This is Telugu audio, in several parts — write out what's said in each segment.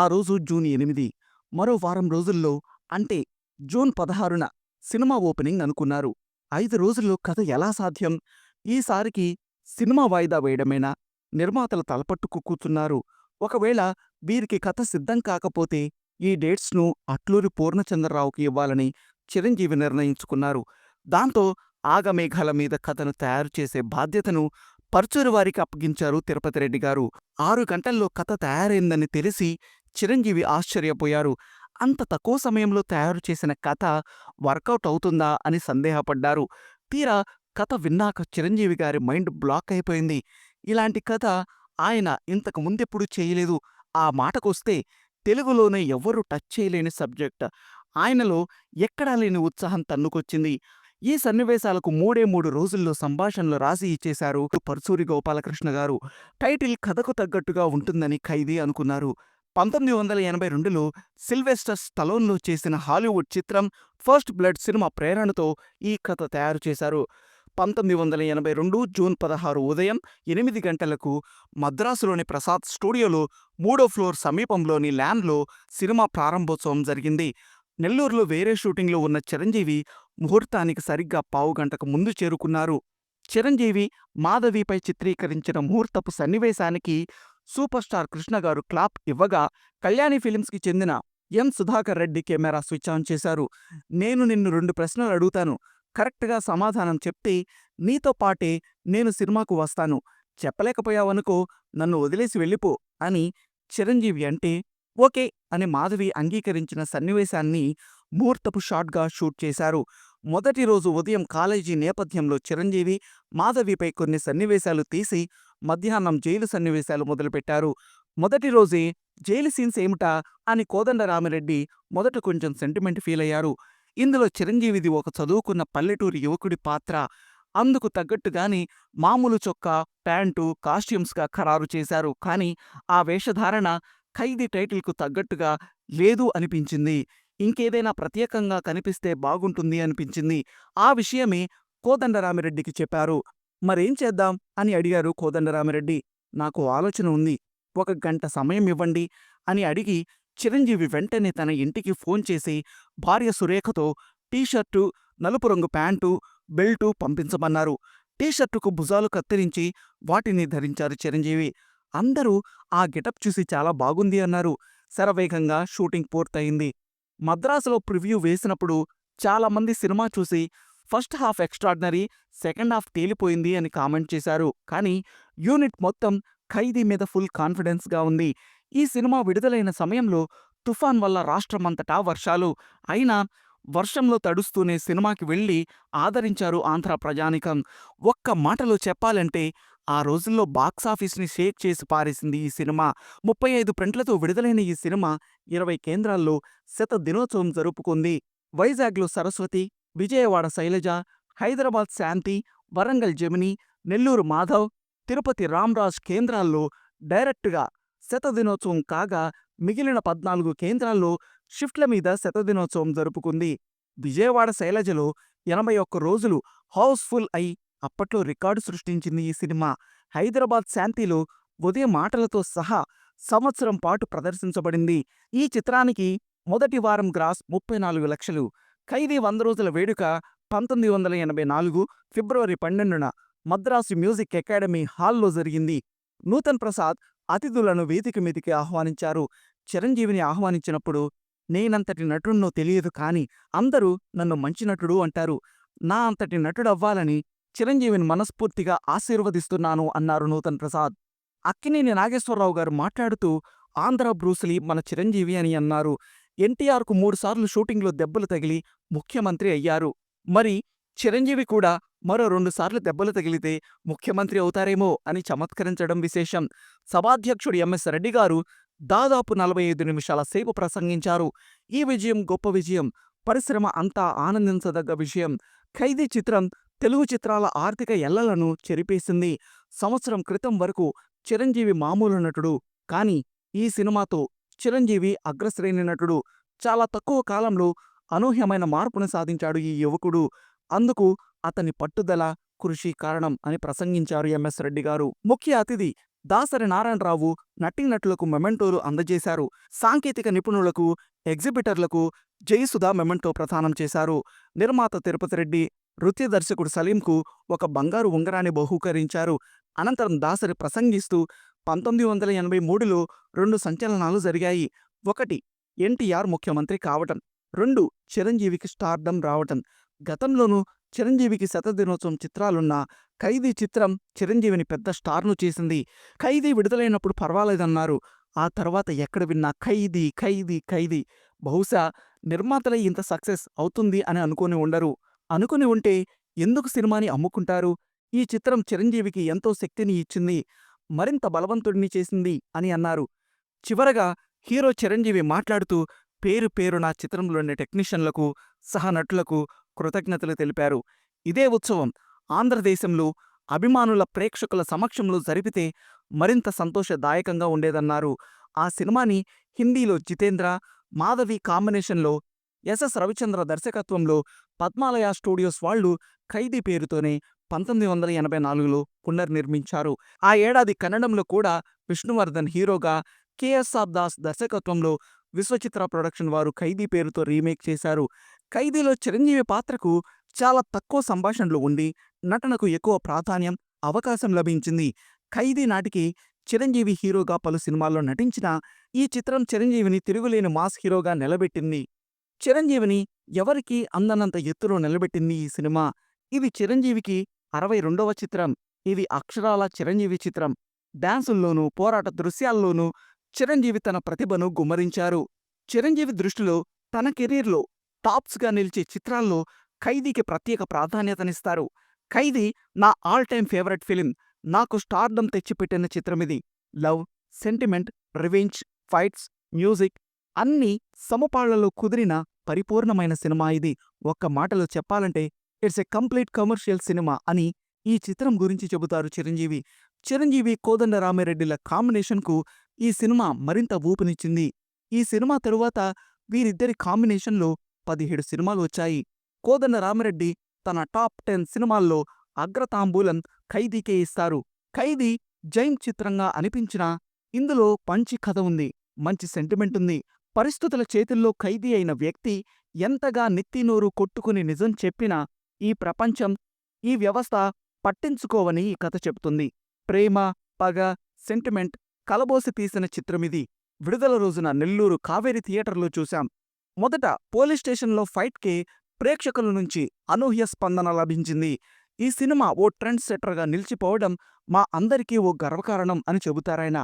ఆ రోజు జూన్ ఎనిమిది మరో వారం రోజుల్లో అంటే జూన్ పదహారున సినిమా ఓపెనింగ్ అనుకున్నారు. ఐదు రోజుల్లో కథ ఎలా సాధ్యం? ఈసారికి సినిమా వాయిదా వేయడమేనా? నిర్మాతలు తలపట్టుకు కూర్చున్నారు ఒకవేళ వీరికి కథ సిద్ధం కాకపోతే ఈ డేట్స్ను అట్లూరి పూర్ణచంద్రరావుకి ఇవ్వాలని చిరంజీవి నిర్ణయించుకున్నారు. దాంతో ఆగమేఘాల మీద కథను తయారు చేసే బాధ్యతను పర్చూరి వారికి అప్పగించారు తిరుపతి రెడ్డి గారు. ఆరు గంటల్లో కథ తయారైందని తెలిసి చిరంజీవి ఆశ్చర్యపోయారు. అంత తక్కువ సమయంలో తయారు చేసిన కథ వర్కౌట్ అవుతుందా? అని సందేహపడ్డారు. తీరా కథ విన్నాక చిరంజీవి గారి మైండ్ బ్లాక్ అయిపోయింది. ఇలాంటి కథ ఆయన ఇంతకు ముందెప్పుడు చేయలేదు. ఆ మాటకొస్తే తెలుగులోనే ఎవ్వరూ టచ్ చేయలేని సబ్జెక్ట్. ఆయనలో ఎక్కడా లేని ఉత్సాహం తన్నుకొచ్చింది. ఈ సన్నివేశాలకు మూడే మూడు రోజుల్లో సంభాషణలు రాసి ఇచ్చేశారు పర్సూరి గోపాలకృష్ణ గారు. టైటిల్ కథకు తగ్గట్టుగా ఉంటుందని ఖైదీ అనుకున్నారు. పంతొమ్మిది వందల ఎనభై రెండులో సిల్వెస్టర్ స్టలోన్లో చేసిన హాలీవుడ్ చిత్రం ఫస్ట్ బ్లడ్ సినిమా ప్రేరణతో ఈ కథ తయారు చేశారు. పంతొమ్మిది వందల ఎనభై రెండు జూన్ పదహారు ఉదయం ఎనిమిది గంటలకు మద్రాసులోని ప్రసాద్ స్టూడియోలో మూడో ఫ్లోర్ సమీపంలోని ల్యాండ్లో సినిమా ప్రారంభోత్సవం జరిగింది. నెల్లూరులో వేరే షూటింగ్లో ఉన్న చిరంజీవి ముహూర్తానికి సరిగ్గా పావు గంటకు ముందు చేరుకున్నారు. చిరంజీవి మాధవిపై చిత్రీకరించిన ముహూర్తపు సన్నివేశానికి సూపర్ స్టార్ కృష్ణగారు క్లాప్ ఇవ్వగా కళ్యాణి ఫిలిమ్స్కి చెందిన M. Sudhakar Reddy camera switch on చేశారు. నేను నిన్ను రెండు ప్రశ్నలు అడుగుతాను. కరెక్ట్గా సమాధానం చెప్తే నీతో పాటే నేను సినిమాకు వస్తాను. చెప్పలేకపోయావనుకో నన్ను వదిలేసి వెళ్ళిపో అని చిరంజీవి అంటే ఓకే అని మాధవి అంగీకరించిన సన్నివేశాన్ని ముహూర్తపు షాట్గా షూట్ చేశారు. మొదటి రోజు ఉదయం కాలేజీ నేపథ్యంలో చిరంజీవి మాధవిపై కొన్ని సన్నివేశాలు తీసి మధ్యాహ్నం జైలు సన్నివేశాలు మొదలుపెట్టారు. మొదటి రోజే జైలు సీన్స్ ఏమిటా అని కోదండరామిరెడ్డి మొదట కొంచెం సెంటిమెంట్ ఫీల్ అయ్యారు. ఇందులో చిరంజీవిది ఒక చదువుకున్న పల్లెటూరి యువకుడి పాత్ర. అందుకు తగ్గట్టుగాని మామూలు చొక్కా ప్యాంటు కాస్ట్యూమ్స్గా ఖరారు చేశారు. కానీ ఆ వేషధారణ ఖైదీ టైటిల్కు తగ్గట్టుగా లేదు అనిపించింది. ఇంకేదైనా ప్రత్యేకంగా కనిపిస్తే బాగుంటుంది అనిపించింది. ఆ విషయమే కోదండరామిరెడ్డికి చెప్పారు. మరేం చేద్దాం? అని అడిగారు కోదండరామిరెడ్డి నాకు ఆలోచన ఉంది. ఒక గంట సమయం ఇవ్వండి అని అడిగి చిరంజీవి వెంటనే తన ఇంటికి ఫోన్ చేసి భార్య సురేఖతో టీషర్టు నలుపు రంగు ప్యాంటు బెల్టు పంపించమన్నారు. టీషర్టుకు భుజాలు కత్తిరించి వాటిని ధరించారు చిరంజీవి. అందరూ ఆ గెటప్ చూసి చాలా బాగుంది అన్నారు. శరవేగంగా షూటింగ్ పూర్తయింది. మద్రాసులో ప్రివ్యూ వేసినప్పుడు చాలామంది సినిమా చూసి first half extraordinary second half తేలిపోయింది అని కామెంట్ చేశారు. కానీ యూనిట్ మొత్తం ఖైదీ మీద ఫుల్ కాన్ఫిడెన్స్గా ఉంది. ఈ సినిమా విడుదలైన సమయంలో తుఫాన్ వల్ల రాష్ట్రమంతటా వర్షాలు. అయినా వర్షంలో తడుస్తూనే సినిమాకి వెళ్ళి ఆదరించారు ఆంధ్ర ప్రజానికం. ఒక్క మాటలో చెప్పాలంటే ఆ రోజుల్లో బాక్సాఫీస్ని షేక్ చేసి పారేసింది ఈ సినిమా. ముప్పై ఐదు ప్రింట్లతో విడుదలైన ఈ సినిమా ఇరవై కేంద్రాల్లో శత దినోత్సవం జరుపుకుంది. వైజాగ్లో సరస్వతి విజయవాడ శైలజ హైదరాబాద్ శాంతి వరంగల్ జమిని నెల్లూరు మాధవ్ తిరుపతి రామ్రాజ్ కేంద్రాల్లో డైరెక్టుగా శతదినోత్సవం కాగా మిగిలిన పద్నాలుగు కేంద్రాల్లో షిఫ్ట్ల మీద శతదినోత్సవం జరుపుకుంది. విజయవాడ శైలజలో ఎనభై ఒక్క రోజులు హౌస్ఫుల్ అయి అప్పట్లో రికార్డు సృష్టించింది ఈ సినిమా. హైదరాబాద్ శాంతిలో ఉదయం మాటలతో సహా సంవత్సరం పాటు ప్రదర్శించబడింది. ఈ చిత్రానికి మొదటి వారం గ్రాస్ ముప్పై నాలుగు లక్షలు. ఖైదీ వంద రోజుల వేడుక పంతొమ్మిది వందల ఎనభై నాలుగు ఫిబ్రవరి పన్నెండున మద్రాసు మ్యూజిక్ అకాడమీ హాల్లో జరిగింది. నూతన్ ప్రసాద్ అతిథులను వేదిక మీదికి ఆహ్వానించారు. చిరంజీవిని ఆహ్వానించినప్పుడు నేనంతటి నటున్నో తెలియదు కాని అందరూ నన్ను మంచి నటుడు అంటారు. నా అంతటి నటుడవ్వాలని చిరంజీవిని మనస్ఫూర్తిగా ఆశీర్వదిస్తున్నాను అన్నారు నూతన్ ప్రసాద్. అక్కినేని నాగేశ్వరరావు గారు మాట్లాడుతూ ఆంధ్ర బ్రూస్లీ మన చిరంజీవి అని అన్నారు. ఎన్టీఆర్కు మూడుసార్లు షూటింగ్లో దెబ్బలు తగిలి ముఖ్యమంత్రి అయ్యారు. మరి చిరంజీవి కూడా మరో రెండుసార్లు దెబ్బలు తగిలితే ముఖ్యమంత్రి అవుతారేమో అని చమత్కరించడం విశేషం. సభాధ్యక్షుడు ఎంఎస్ రెడ్డి గారు దాదాపు నలభై ఐదు నిమిషాల సేపు ప్రసంగించారు. ఈ విజయం గొప్ప విజయం. పరిశ్రమ అంతా ఆనందించదగ్గ విషయం ఖైదీ చిత్రం తెలుగు చిత్రాల ఆర్థిక ఎల్లలను చెరిపేసింది. సంవత్సరం క్రితం వరకు చిరంజీవి మామూలు నటుడు. కాని ఈ సినిమాతో చిరంజీవి అగ్రశ్రేణి నటుడు. చాలా తక్కువ కాలంలో అనూహ్యమైన మార్పును సాధించాడు ఈ యువకుడు. అందుకు అతని పట్టుదల కృషి కారణం అని ప్రసంగించారు ఎంఎస్ రెడ్డి గారు. ముఖ్య అతిథి దాసరి నారాయణరావు నటీనటులకు మెమెంటోలు అందజేశారు. సాంకేతిక నిపుణులకు ఎగ్జిబిటర్లకు జయసుధా మెమెంటో ప్రదానం చేశారు. నిర్మాత తిరుపతి రెడ్డి నృత్య దర్శకుడు సలీంకు ఒక బంగారు ఉంగరాన్ని బహూకరించారు. అనంతరం దాసరి ప్రసంగిస్తూ పంతొమ్మిది వందల ఎనభై మూడులో రెండు సంచలనాలు జరిగాయి. ఒకటి ఎన్టీఆర్ ముఖ్యమంత్రి కావటం. రెండు చిరంజీవికి స్టార్డం రావటం. గతంలోనూ చిరంజీవికి శతదినోత్సవం చిత్రాలున్న ఖైదీ చిత్రం చిరంజీవిని పెద్ద స్టార్ను చేసింది. ఖైదీ విడుదలైనప్పుడు పర్వాలేదన్నారు. ఆ తర్వాత ఎక్కడ విన్నా ఖైదీ ఖైదీ ఖైదీ. బహుశా నిర్మాతలే ఇంత సక్సెస్ అవుతుంది అని అనుకుని ఉండరు. అనుకుని ఉంటే ఎందుకు సినిమాని అమ్ముకుంటారు? ఈ చిత్రం చిరంజీవికి ఎంతో శక్తిని ఇచ్చింది. మరింత బలవంతుడిని చేసింది అని అన్నారు. చివరగా హీరో చిరంజీవి మాట్లాడుతూ పేరు పేరున చిత్రంలోని టెక్నీషియన్లకు సహనటులకు కృతజ్ఞతలు తెలిపారు. ఇదే ఉత్సవం ఆంధ్రదేశంలో అభిమానుల ప్రేక్షకుల సమక్షంలో జరిపితే మరింత సంతోషదాయకంగా ఉండేదన్నారు. ఆ సినిమాని హిందీలో జితేంద్ర మాధవి కాంబినేషన్లో ఎస్ఎస్ రవిచంద్ర దర్శకత్వంలో పద్మాలయ స్టూడియోస్ వాళ్ళు ఖైదీ పేరుతోనే పంతొమ్మిది వందల ఎనభై నాలుగులో పునర్నిర్మించారు. ఆ ఏడాది కన్నడంలో కూడా విష్ణువర్ధన్ హీరోగా కెఎస్ఆర్ దాస్ దర్శకత్వంలో విశ్వచిత్ర ప్రొడక్షన్ వారు ఖైదీ పేరుతో రీమేక్ చేశారు. ఖైదీలో చిరంజీవి పాత్రకు చాలా తక్కువ సంభాషణలు ఉండి నటనకు ఎక్కువ ప్రాధాన్యం అవకాశం లభించింది. ఖైదీ నాటికి చిరంజీవి హీరోగా పలు సినిమాల్లో నటించిన ఈ చిత్రం చిరంజీవిని తిరుగులేని మాస్ హీరోగా నిలబెట్టింది. చిరంజీవిని ఎవరికీ అందనంత ఎత్తులో నిలబెట్టింది ఈ సినిమా. ఇది చిరంజీవికి అరవై రెండవ చిత్రం. ఇది అక్షరాల చిరంజీవి చిత్రం. డాన్సుల్లోనూ పోరాట దృశ్యాల్లోనూ చిరంజీవి తన ప్రతిభను గుమ్మరించారు. చిరంజీవి దృష్టిలో తన కెరీర్లో టాప్స్గా నిలిచే చిత్రాల్లో ఖైదీకి ప్రత్యేక ప్రాధాన్యతనిస్తారు. ఖైదీ నా ఆల్ టైమ్ ఫేవరెట్ ఫిలిం నాకు స్టార్డం తెచ్చిపెట్టిన చిత్రమిది. Love sentiment revenge fights music అన్నీ సమపాళ్ళలో కుదిరిన పరిపూర్ణమైన సినిమా ఇది. ఒక్క మాటలో చెప్పాలంటే it's a complete commercial cinema అని ఈ చిత్రం గురించి చెబుతారు చిరంజీవి. చిరంజీవి కోదండరామిరెడ్డిల కాంబినేషన్కు ఈ సినిమా మరింత ఊపునిచ్చింది. ఈ సినిమా తరువాత వీరిద్దరి కాంబినేషన్లో పదిహేడు సినిమాలు వచ్చాయి. కోదండరామిరెడ్డి తన టాప్ టెన్ సినిమాల్లో అగ్రతాంబూలం ఖైదీకే ఇస్తారు. ఖైదీ జైమ్ చిత్రంగా అనిపించినా ఇందులో పంచి కథ ఉంది మంచి సెంటిమెంట్ ఉంది. పరిస్థితుల చేతుల్లో ఖైదీ అయిన వ్యక్తి ఎంతగా నెత్తినోరు కొట్టుకుని నిజం చెప్పినా ఈ ప్రపంచం ఈ వ్యవస్థ పట్టించుకోవని ఈ కథ చెబుతుంది. ప్రేమ పగ సెంటిమెంట్ కలబోసి తీసిన చిత్రమిది. విడుదల రోజున నెల్లూరు కావేరి థియేటర్లో చూశాం. మొదట పోలీస్ స్టేషన్లో ఫైట్కే ప్రేక్షకుల నుంచి అనూహ్య స్పందన లభించింది. ఈ సినిమా ఓ ట్రెండ్ సెట్టర్గా నిలిచిపోవడం మా అందరికీ ఓ గర్వకారణం అని చెబుతారాయన.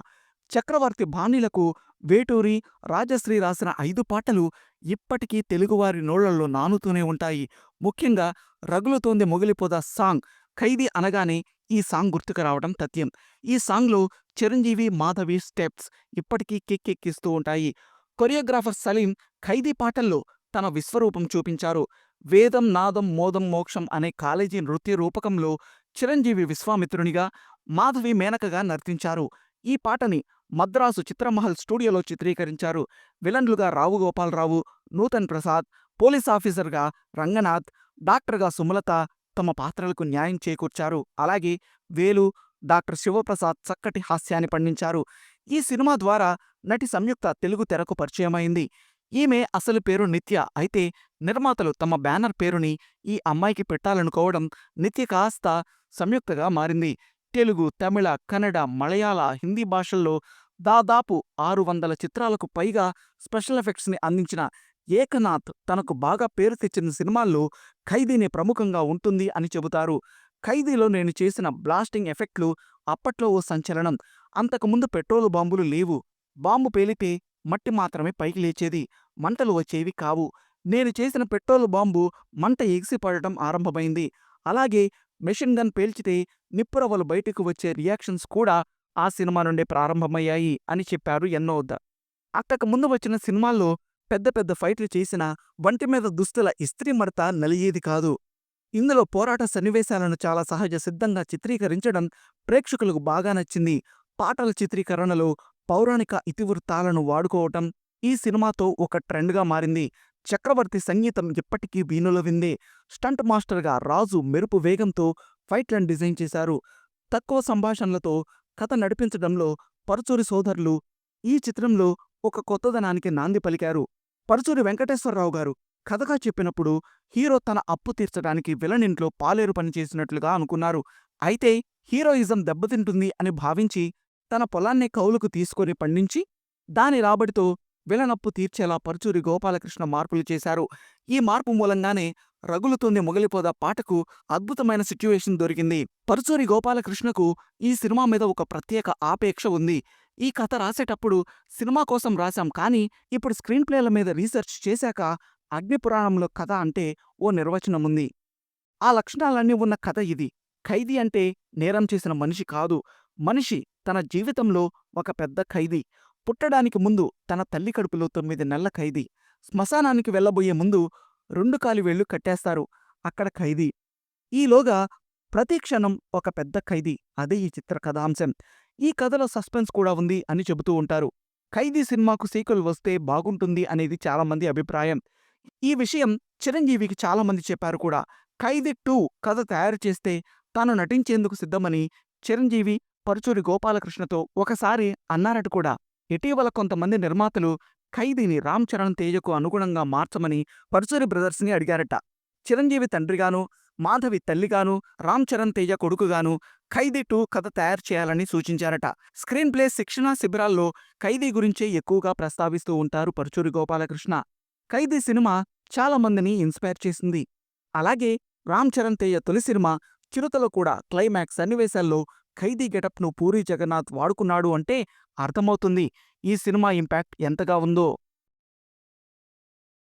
చక్రవర్తి బాణీలకు వేటూరి రాజశ్రీ రాసిన ఐదు పాటలు ఇప్పటికీ తెలుగువారి నోళ్ళలో నానుతూనే ఉంటాయి. ముఖ్యంగా రగులుతోంది మొగిలిపోదా సాంగ్ ఖైదీ అనగానే ఈ సాంగ్ గుర్తుకు రావడం తథ్యం. ఈ సాంగ్లో చిరంజీవి మాధవి స్టెప్స్ ఇప్పటికీ కిక్కెక్కిస్తూ ఉంటాయి. కొరియోగ్రాఫర్ సలీం ఖైదీ పాటల్లో తన విశ్వరూపం చూపించారు. వేదం నాదం మోదం మోక్షం అనే కాలేజీ నృత్య రూపకంలో చిరంజీవి విశ్వామిత్రునిగా మాధవి మేనకగా నర్తించారు. ఈ పాటని మద్రాసు చిత్రమహల్ స్టూడియోలో చిత్రీకరించారు. విలన్లుగా రావు గోపాలరావు నూతన్ ప్రసాద్ పోలీస్ ఆఫీసర్గా రంగనాథ్ డాక్టర్గా సుమలత తమ పాత్రలకు న్యాయం చేకూర్చారు. అలాగే వేలు డాక్టర్ శివప్రసాద్ చక్కటి హాస్యాన్ని పండించారు. ఈ సినిమా ద్వారా నటి సంయుక్త తెలుగు తెరకు పరిచయమైంది. ఈమె అసలు పేరు నిత్య. అయితే నిర్మాతలు తమ బ్యానర్ పేరుని ఈ అమ్మాయికి పెట్టాలనుకోవడం నిత్య కాస్త సంయుక్తగా మారింది. తెలుగు తమిళ కన్నడ మలయాళ హిందీ భాషల్లో దాదాపు ఆరు వందల చిత్రాలకు పైగా స్పెషల్ ఎఫెక్ట్స్ని అందించిన ఏకనాథ్ తనకు బాగా పేరు తెచ్చిన సినిమాల్లో ఖైదీని ప్రముఖంగా ఉంటుంది అని చెబుతారు. ఖైదీలో నేను చేసిన బ్లాస్టింగ్ ఎఫెక్ట్లు అప్పట్లో ఓ సంచలనం. అంతకుముందు పెట్రోలు బాంబులు లేవు. బాంబు పేలితే మట్టి మాత్రమే పైకి లేచేది మంటలు వచ్చేవి కావు. నేను చేసిన పెట్రోలు బాంబు మంట ఎగిసిపడటం ఆరంభమైంది. అలాగే మెషిన్ గన్ పేల్చితే నిప్పురవ్వలు బయటకు వచ్చే రియాక్షన్స్ కూడా ఆ సినిమా నుండే ప్రారంభమయ్యాయి అని చెప్పారు ఎన్నోద్ద అక్కకు ముందు వచ్చిన సినిమాల్లో పెద్ద పెద్ద ఫైట్లు చేసిన వంటి మీద దుస్తుల ఇస్త్రీ మడత నలియేది కాదు. ఇందులో పోరాట సన్నివేశాలను చాలా సహజ సిద్ధంగా చిత్రీకరించడం ప్రేక్షకులకు బాగా నచ్చింది. పాటల చిత్రీకరణలో పౌరాణిక ఇతివృత్తాలను వాడుకోవటం ఈ సినిమాతో ఒక ట్రెండ్గా మారింది. చక్రవర్తి సంగీతం ఇప్పటికీ వీణుల విందే. స్టంట్ మాస్టర్గా రాజు మెరుపు వేగంతో ఫైట్లను డిజైన్ చేశారు. తక్కువ సంభాషణలతో కథ నడిపించడంలో పరుచూరి సోదరులు ఈ చిత్రంలో ఒక కొత్తదనానికి నాంది పలికారు. పరుచూరి వెంకటేశ్వరరావు గారు కథగా చెప్పినప్పుడు హీరో తన అప్పు తీర్చడానికి విలనింట్లో పాలేరు పనిచేసినట్లుగా అనుకున్నారు. అయితే హీరోయిజం దెబ్బతింటుంది అని భావించి తన పొలాన్ని కౌలుకు తీసుకొని పండించి దాని రాబడితో విలనప్పు తీర్చేలా పరుచూరి గోపాలకృష్ణ మార్పులు చేశారు. ఈ మార్పు మూలంగానే రగులుతోంది మొగలిపోదా పాటకు అద్భుతమైన సిట్యువేషన్ దొరికింది. పరుచూరి గోపాలకృష్ణకు ఈ సినిమా మీద ఒక ప్రత్యేక ఆపేక్ష ఉంది. ఈ కథ రాసేటప్పుడు సినిమా కోసం రాశాం కానీ ఇప్పుడు స్క్రీన్ ప్లేల మీద రీసెర్చ్ చేశాక అగ్నిపురాణంలో కథ అంటే ఓ నిర్వచనం ఉంది. ఆ లక్షణాలన్నీ ఉన్న కథ ఇది. ఖైదీ అంటే నేరం చేసిన మనిషి కాదు. మనిషి తన జీవితంలో ఒక పెద్ద ఖైదీ. పుట్టడానికి ముందు తన తల్లి కడుపులో తొమ్మిది నెలల ఖైదీ శ్మశానానికి వెళ్ళబోయే ముందు రెండు కాలి వేళ్ళు కట్టేస్తారు అక్కడ ఖైదీ. ఈలోగా ప్రతి క్షణం ఒక పెద్ద ఖైదీ. అదే ఈ చిత్ర కథాంశం. ఈ కథలో సస్పెన్స్ కూడా ఉంది అని చెబుతూ ఉంటారు. ఖైదీ సినిమాకు సీక్వెల్ వస్తే బాగుంటుంది అనేది చాలామంది అభిప్రాయం. ఈ విషయం చిరంజీవికి చాలామంది చెప్పారు కూడా. ఖైదీ టూ కథ తయారు చేస్తే తాను నటించేందుకు సిద్ధమని చిరంజీవి పరుచూరి గోపాలకృష్ణతో ఒకసారి అన్నారట కూడా. ఇటీవల కొంతమంది నిర్మాతలు ఖైదీని రామ్ చరణ్ తేజకు అనుగుణంగా మార్చమని పరుచూరి బ్రదర్స్ని అడిగారట. చిరంజీవి తండ్రిగాను మాధవి తల్లిగాను రామ్ చరణ్ తేజ కొడుకుగాను ఖైదీ టూ కథ తయారు చేయాలని సూచించారట. స్క్రీన్ ప్లే శిక్షణా శిబిరాల్లో ఖైదీ గురించే ఎక్కువగా ప్రస్తావిస్తూ ఉంటారు పరుచూరి గోపాలకృష్ణ. ఖైదీ సినిమా చాలామందిని ఇన్స్పైర్ చేసింది. అలాగే రామ్ చరణ్ తేజ తొలి సినిమా చిరుతలో కూడా క్లైమాక్స్ సన్నివేశాల్లో ఖైదీ గెటప్ను పూరి జగన్నాథ్ వాడుకున్నాడు అంటే అర్థమవుతుంది. ఈ సినిమా ఇంపాక్ట్ ఎంతగా ఉందో.